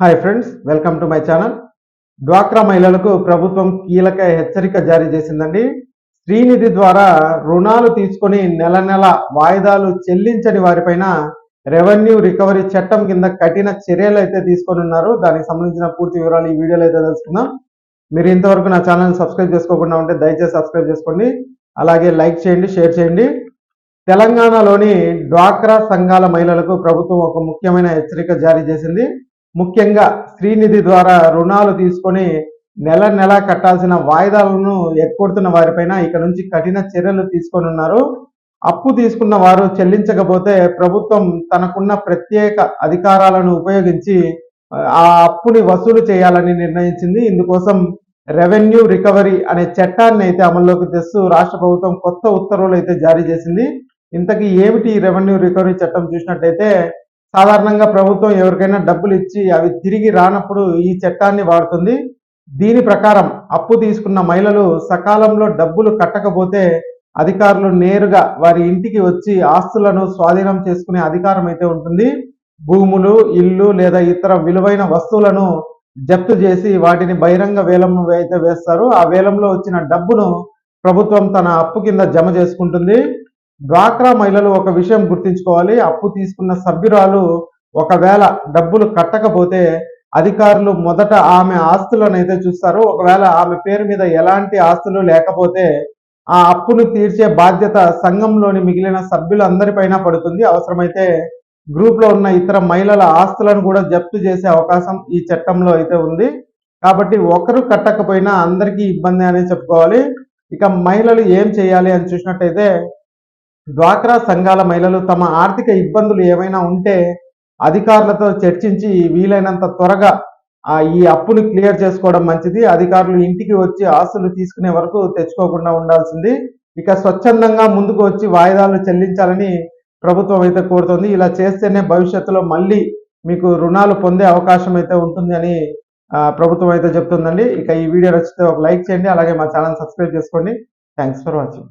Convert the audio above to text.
Hi friends welcome to my channel డ్వాక్రా మహిళలకు ప్రభుత్వం కీలక హెచ్చరిక జారీ చేసిందండి. శ్రీనిధి ద్వారా రుణాలు తీసుకొని నెల నెల వాయిదాలు చెల్లించని వారిపైన రెవెన్యూ రికవరీ చట్టం కింద కఠిన చర్యలు అయితే తీసుకొని ఉన్నారు. దానికి సంబంధించిన పూర్తి వివరాలు ఈ వీడియోలో అయితే తెలుసుకుందాం. మీరు ఇంతవరకు నా ఛానల్ సబ్స్క్రైబ్ చేసుకోకుండా ఉంటే దయచేసి సబ్స్క్రైబ్ చేసుకోండి. అలాగే లైక్ చేయండి షేర్ చేయండి. తెలంగాణలోని డ్వాక్రా సంఘాల మహిళలకు ప్రభుత్వం ఒక ముఖ్యమైన హెచ్చరిక జారీ చేసింది. ముఖ్యంగా శ్రీనిధి ద్వారా రుణాలు తీసుకొని నెల నెల కట్టాల్సిన వాయిదాలను ఎక్కొడుతున్న వారిపైన ఇక నుంచి కఠిన చర్యలు తీసుకొని ఉన్నారు. అప్పు తీసుకున్న వారు చెల్లించకపోతే ప్రభుత్వం తనకున్న ప్రత్యేక అధికారాలను ఉపయోగించి ఆ అప్పుని వసూలు చేయాలని నిర్ణయించింది. ఇందుకోసం రెవెన్యూ రికవరీ అనే చట్టాన్ని అయితే అమల్లోకి తెస్తూ రాష్ట్ర ప్రభుత్వం కొత్త ఉత్తర్వులు అయితే జారీ చేసింది. ఇంతకీ ఏమిటి రెవెన్యూ రికవరీ చట్టం చూసినట్టయితే సాధారణంగా ప్రభుత్వం ఎవరికైనా డబ్బులు ఇచ్చి అవి తిరిగి రానప్పుడు ఈ చట్టాన్ని వాడుతుంది. దీని ప్రకారం అప్పు తీసుకున్న మహిళలు సకాలంలో డబ్బులు కట్టకపోతే అధికారులు నేరుగా వారి ఇంటికి వచ్చి ఆస్తులను స్వాధీనం చేసుకునే అధికారం అయితే ఉంటుంది. భూములు ఇల్లు లేదా ఇతర విలువైన వస్తువులను జప్తు చేసి వాటిని బహిరంగ వేలం అయితే వేస్తారు. ఆ వేలంలో వచ్చిన డబ్బును ప్రభుత్వం తన అప్పు కింద జమ చేసుకుంటుంది. డ్వాక్రా మహిళలు ఒక విషయం గుర్తుంచుకోవాలి. అప్పు తీసుకున్న సభ్యురాలు ఒకవేళ డబ్బులు కట్టకపోతే అధికారులు మొదట ఆమె ఆస్తులను అయితే చూస్తారు. ఒకవేళ ఆమె పేరు మీద ఎలాంటి ఆస్తులు లేకపోతే ఆ అప్పును తీర్చే బాధ్యత సంఘంలోని మిగిలిన సభ్యులందరిపైన పడుతుంది. అవసరమైతే గ్రూప్లో ఉన్న ఇతర మహిళల ఆస్తులను కూడా జప్తు చేసే అవకాశం ఈ చట్టంలో అయితే ఉంది. కాబట్టి ఒకరు కట్టకపోయినా అందరికీ ఇబ్బంది అనే చెప్పుకోవాలి. ఇక మహిళలు ఏం చేయాలి అని చూసినట్టయితే డ్వాక్రా సంఘాల మహిళలు తమ ఆర్థిక ఇబ్బందులు ఏమైనా ఉంటే అధికారులతో చర్చించి వీలైనంత త్వరగా ఆ ఈ అప్పుని క్లియర్ చేసుకోవడం మంచిది. అధికారులు ఇంటికి వచ్చి ఆస్తులు తీసుకునే వరకు తెచ్చుకోకుండా ఉండాల్సింది. ఇక స్వచ్ఛందంగా ముందుకు వచ్చి వాయిదాలు చెల్లించాలని ప్రభుత్వం అయితే కోరుతుంది. ఇలా చేస్తేనే భవిష్యత్తులో మళ్ళీ మీకు రుణాలు పొందే అవకాశం అయితే ఉంటుంది అని ప్రభుత్వం అయితే చెప్తుందండి. ఇక ఈ వీడియో నచ్చితే ఒక లైక్ చేయండి. అలాగే మా ఛానల్ సబ్స్క్రైబ్ చేసుకోండి. Thanks for watching.